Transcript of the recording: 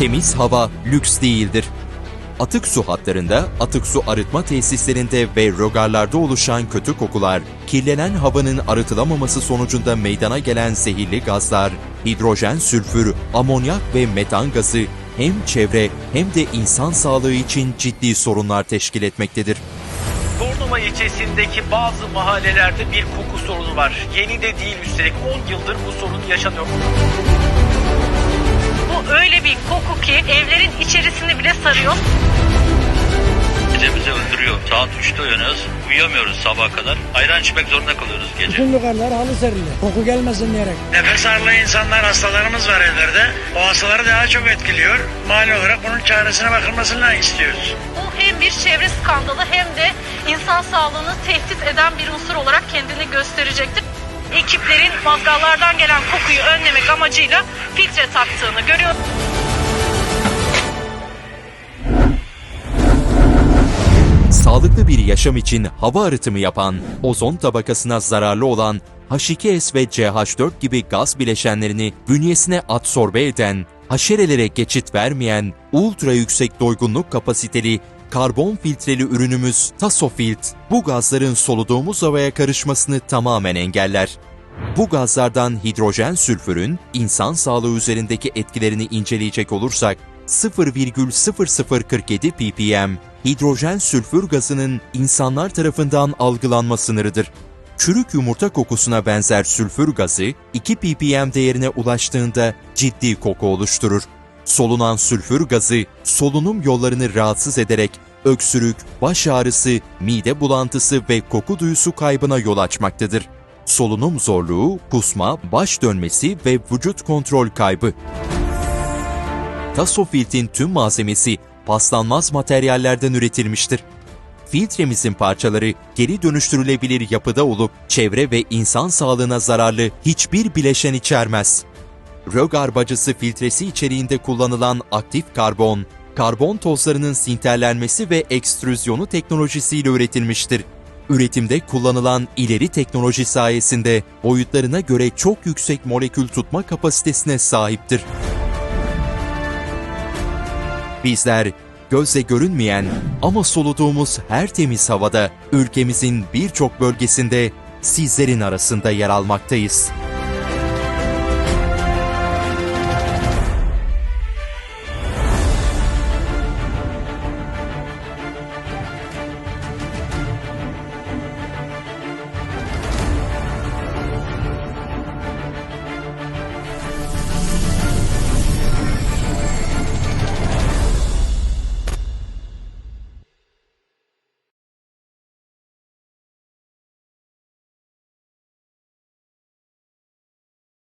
Temiz hava lüks değildir. Atık su hatlarında, atık su arıtma tesislerinde ve rögarlarda oluşan kötü kokular, kirlenen havanın arıtılamaması sonucunda meydana gelen zehirli gazlar, hidrojen, sülfür, amonyak ve metan gazı hem çevre hem de insan sağlığı için ciddi sorunlar teşkil etmektedir. Bornova ilçesindeki bazı mahallelerde bir koku sorunu var. Yeni de değil üstelik 10 yıldır bu sorun yaşanıyor. Bir koku ki evlerin içerisini bile sarıyor. Gece bizi öldürüyor. Saat 3'te uyanıyoruz. Uyuyamıyoruz sabaha kadar. Ayran içmek zorunda kalıyoruz gece. Bütün lokallar halı serili. Koku gelmesin diyerek. Nefes ağırlığı insanlar, hastalarımız var evlerde. O hastaları daha çok etkiliyor. Mali olarak bunun çaresine bakılmasını istiyoruz. Bu hem bir çevre skandalı hem de insan sağlığını tehdit eden bir unsur olarak kendini gösterecektir. Ekiplerin mazgallardan gelen kokuyu önlemek amacıyla filtre taktığını görüyoruz. Sağlıklı bir yaşam için hava arıtımı yapan, ozon tabakasına zararlı olan H2S ve CH4 gibi gaz bileşenlerini bünyesine adsorbe eden, haşerelere geçit vermeyen, ultra yüksek doygunluk kapasiteli karbon filtreli ürünümüz Tasofilt, bu gazların soluduğumuz havaya karışmasını tamamen engeller. Bu gazlardan hidrojen sülfürün insan sağlığı üzerindeki etkilerini inceleyecek olursak 0,0047 ppm hidrojen sülfür gazının insanlar tarafından algılanma sınırıdır. Çürük yumurta kokusuna benzer sülfür gazı 2 ppm değerine ulaştığında ciddi koku oluşturur. Solunan sülfür gazı solunum yollarını rahatsız ederek öksürük, baş ağrısı, mide bulantısı ve koku duyusu kaybına yol açmaktadır. Solunum zorluğu, kusma, baş dönmesi ve vücut kontrol kaybı. Tasofilt'in tüm malzemesi paslanmaz materyallerden üretilmiştir. Filtremizin parçaları geri dönüştürülebilir yapıda olup çevre ve insan sağlığına zararlı hiçbir bileşen içermez. Rögar bacısı filtresi içeriğinde kullanılan aktif karbon, karbon tozlarının sinterlenmesi ve ekstrüzyonu teknolojisiyle üretilmiştir. Üretimde kullanılan ileri teknoloji sayesinde boyutlarına göre çok yüksek molekül tutma kapasitesine sahiptir. Bizler gözle görünmeyen ama soluduğumuz her temiz havada ülkemizin birçok bölgesinde sizlerin arasında yer almaktayız.